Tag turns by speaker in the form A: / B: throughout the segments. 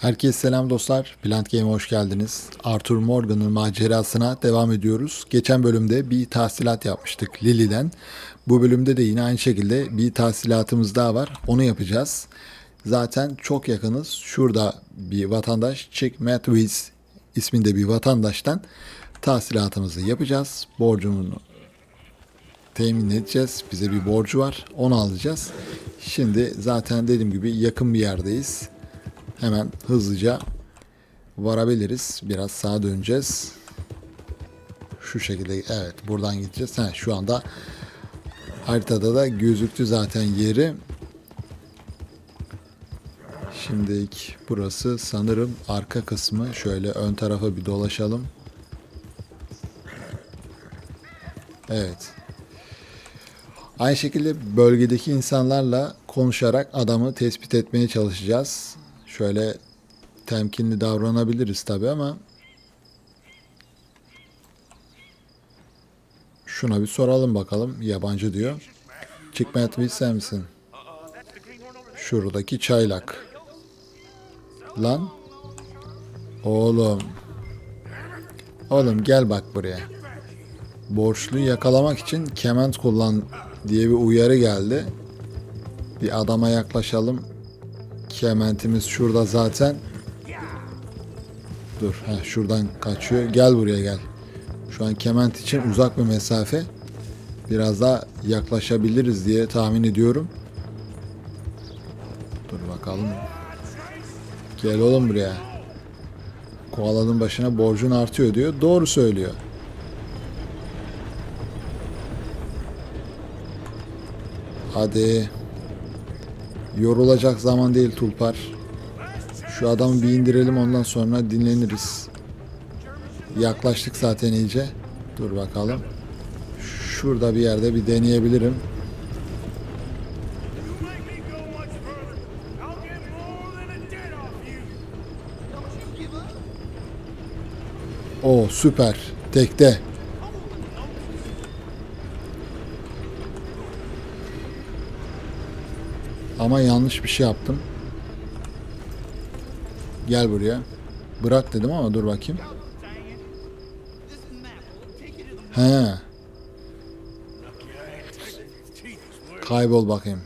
A: Herkese selam dostlar. Plant Game'e hoş geldiniz. Arthur Morgan'ın macerasına devam ediyoruz. Geçen bölümde bir tahsilat yapmıştık Lily'den. Bu bölümde de yine aynı şekilde bir tahsilatımız daha var. Onu yapacağız. Zaten çok yakınız. Şurada bir vatandaş Chick Matthews isminde bir vatandaştan tahsilatımızı yapacağız. Borcunu temin edeceğiz. Bize bir borcu var. Onu alacağız. Şimdi zaten dediğim gibi yakın bir yerdeyiz. Hemen hızlıca varabiliriz. Biraz sağa döneceğiz. Şu şekilde evet buradan gideceğiz. Ha, şu anda haritada da gözüktü zaten yeri. Şimdilik burası sanırım arka kısmı. Şöyle ön tarafa bir dolaşalım. Evet. Aynı şekilde bölgedeki insanlarla konuşarak adamı tespit etmeye çalışacağız. Şöyle temkinli davranabiliriz tabi ama şuna bir soralım bakalım. Yabancı diyor. Çıkmayat bir sen misin? Şuradaki çaylak. Lan. Oğlum. Oğlum gel bak buraya. Borçluyu yakalamak için kement kullan diye bir uyarı geldi. Bir adama yaklaşalım. Kementimiz şurada zaten. Dur, heh, şuradan kaçıyor. Gel buraya gel. Şu an kement için uzak bir mesafe. Biraz daha yaklaşabiliriz diye tahmin ediyorum. Dur bakalım. Gel oğlum buraya. Koalanın başına borcun artıyor diyor. Doğru söylüyor. Hadi. Yorulacak zaman değil Tulpar. Şu adamı bir indirelim ondan sonra dinleniriz. Yaklaştık zaten iyice. Dur bakalım. Şurada bir yerde bir deneyebilirim.
B: make me go
A: Ama yanlış bir şey yaptım. Gel buraya. Bırak dedim ama dur bakayım. He. Kaybol bakayım.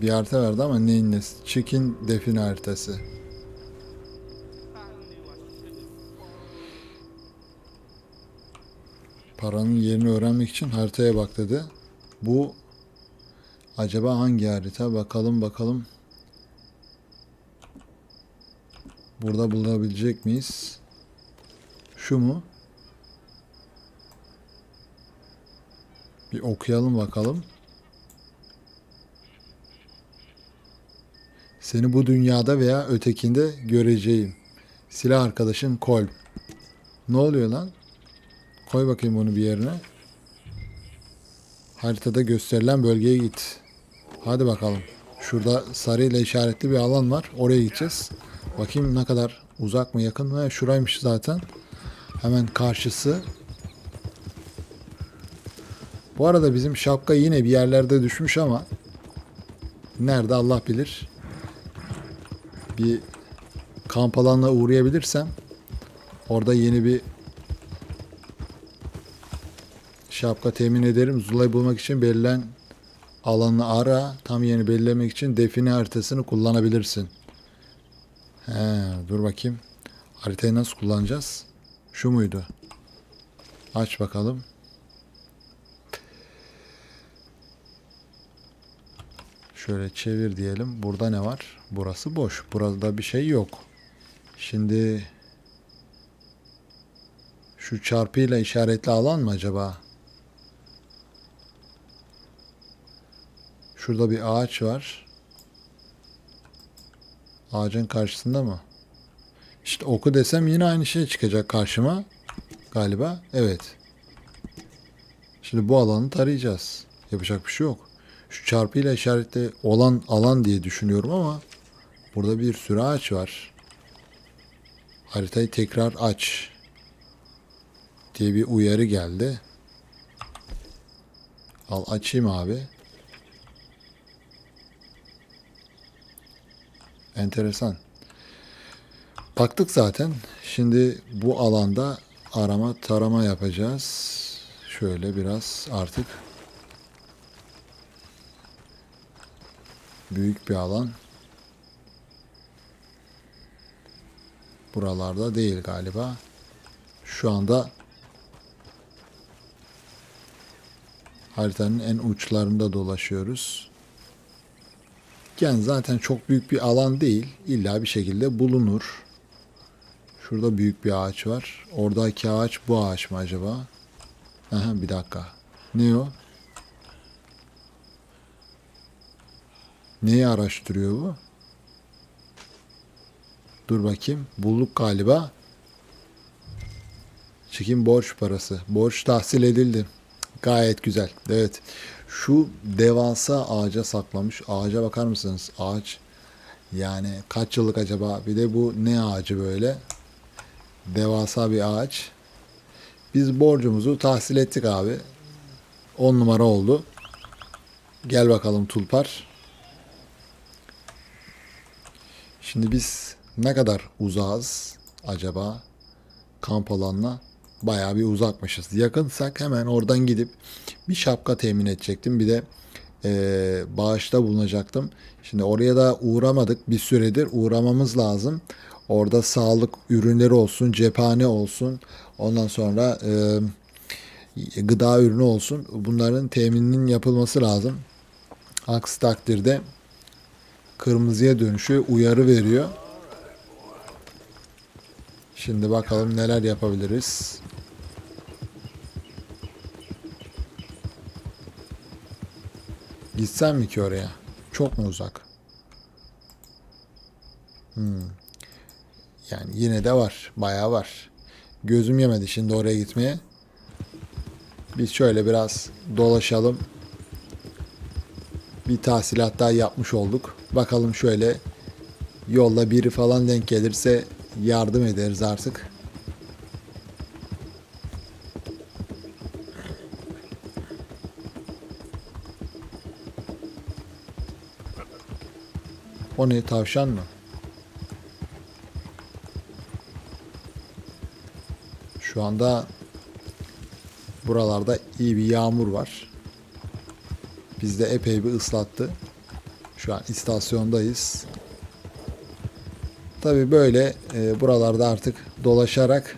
A: Bir harita verdi ama neyin nesi? Chicken defin haritası. Paranın yerini öğrenmek için haritaya bak dedi. Bu acaba hangi harita? Bakalım bakalım. Burada bulabilecek miyiz? Şu mu? Bir okuyalım bakalım. Seni bu dünyada veya ötekinde göreceğim. Silah arkadaşın Kolb. Ne oluyor lan? Koy bakayım onu bir yerine. Haritada gösterilen bölgeye git. Hadi bakalım. Şurada sarı ile işaretli bir alan var. Oraya gideceğiz. Bakayım ne kadar uzak mı yakın mı? Şuraymış zaten. Hemen karşısı. Bu arada bizim şapka yine bir yerlerde düşmüş ama nerede Allah bilir. Bir kamp alanına uğrayabilirsem orada yeni bir şapka temin ederim. Zula'yı bulmak için belirlen alanı ara. Tam yeni belirlemek için define haritasını kullanabilirsin. He, dur bakayım. Haritayı nasıl kullanacağız? Şu muydu? Aç bakalım. Şöyle çevir diyelim. Burada ne var? Burası boş. Burada bir şey yok. Şimdi şu çarpıyla işaretli alan mı acaba? Şurada bir ağaç var. Ağacın karşısında mı? İşte oku desem yine aynı şey çıkacak karşıma. Galiba. Evet. Şimdi bu alanı tarayacağız. Yapacak bir şey yok. Şu çarpıyla işaretli olan alan diye düşünüyorum ama burada bir sürü ağaç var. Haritayı tekrar aç diye bir uyarı geldi. Al açayım abi. Enteresan. Baktık zaten. Şimdi bu alanda arama tarama yapacağız. Şöyle biraz artık büyük bir alan. Buralarda değil galiba. Şu anda haritanın en uçlarında dolaşıyoruz. Yani zaten çok büyük bir alan değil. İlla bir şekilde bulunur. Şurada büyük bir ağaç var. Oradaki ağaç bu ağaç mı acaba? Aha bir dakika. Ne o? Neyi araştırıyor bu? Dur bakayım. Bulduk galiba. Çekim borç parası. Borç tahsil edildi. Gayet güzel. Evet. Şu devasa ağaca saklamış. Ağaca bakar mısınız? Ağaç yani kaç yıllık acaba? Bir de bu ne ağacı böyle? Devasa bir ağaç. Biz borcumuzu tahsil ettik abi. 10 numara oldu. Gel bakalım Tulpar. Şimdi biz ne kadar uzağız acaba kamp alanına? Bayağı bir uzakmışız. Yakınsak hemen oradan gidip bir şapka temin edecektim. Bir de eee, bağışta bulunacaktım. Şimdi oraya da uğramadık. Bir süredir uğramamız lazım. Orada sağlık ürünleri olsun, cephane olsun. Ondan sonra eee, gıda ürünü olsun. Bunların temininin yapılması lazım. Aksi takdirde kırmızıya dönüşüyor, uyarı veriyor. Şimdi bakalım neler yapabiliriz. Gitsem mi ki oraya? Çok mu uzak? Hmm. Yani yine de var. Bayağı var. Gözüm yemedi şimdi oraya gitmeye. Biz şöyle biraz dolaşalım. Bir tahsilat daha yapmış olduk. Bakalım şöyle yolda biri falan denk gelirse yardım ederiz artık. O ne tavşan mı? Şu anda buralarda iyi bir yağmur var. Bizde epey bir ıslattı. Şu an istasyondayız. Tabi böyle e, buralarda artık dolaşarak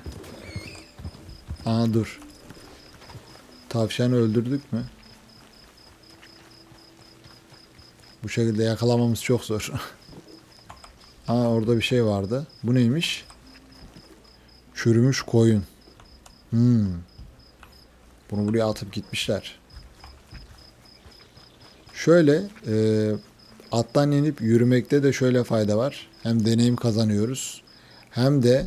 A: Aha dur. Tavşanı öldürdük mü? Bu şekilde yakalamamız çok zor. Aa orada bir şey vardı. Bu neymiş? Çürümüş koyun. Hmm. Bunu buraya atıp gitmişler. Şöyle e, attan inip yürümekte de şöyle fayda var. Hem deneyim kazanıyoruz. Hem de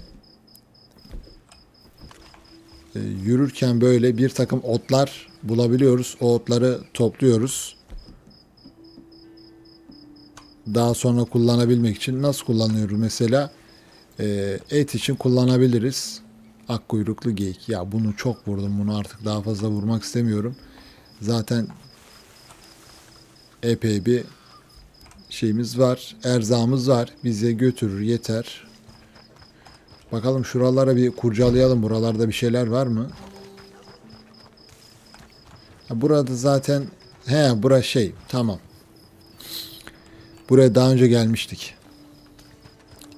A: e, yürürken böyle bir takım otlar bulabiliyoruz. O otları topluyoruz. Daha sonra kullanabilmek için nasıl kullanıyoruz mesela? E, et için kullanabiliriz. Akkuyruklu geyik. Ya bunu çok vurdum. Bunu artık daha fazla vurmak istemiyorum. Zaten epey bir şeyimiz var. Erzağımız var. Bize götürür yeter. Bakalım şuralara bir kurcalayalım. Buralarda bir şeyler var mı? Burada zaten he bura şey tamam. Buraya daha önce gelmiştik.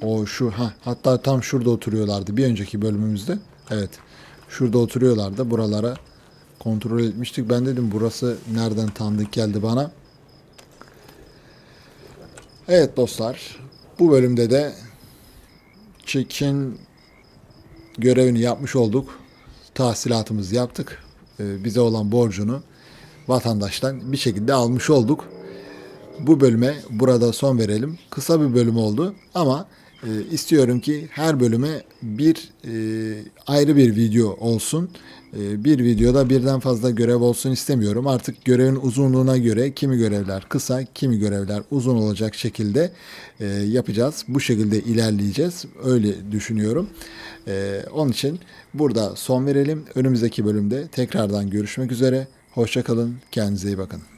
A: O şu ha hatta tam şurada oturuyorlardı bir önceki bölümümüzde. Evet. Şurada oturuyorlardı. Buralara kontrol etmiştik. Ben dedim burası nereden tanıdık geldi bana. Evet dostlar. Bu bölümde de çekin görevini yapmış olduk. Tahsilatımızı yaptık. Ee, bize olan borcunu vatandaştan bir şekilde almış olduk. Bu bölüme burada son verelim. Kısa bir bölüm oldu ama e, istiyorum ki her bölüme bir e, ayrı bir video olsun. E, bir videoda birden fazla görev olsun istemiyorum. Artık görevin uzunluğuna göre kimi görevler kısa, kimi görevler uzun olacak şekilde e, yapacağız. Bu şekilde ilerleyeceğiz. Öyle düşünüyorum. E, onun için burada son verelim. Önümüzdeki bölümde tekrardan görüşmek üzere. Hoşçakalın. Kendinize iyi bakın.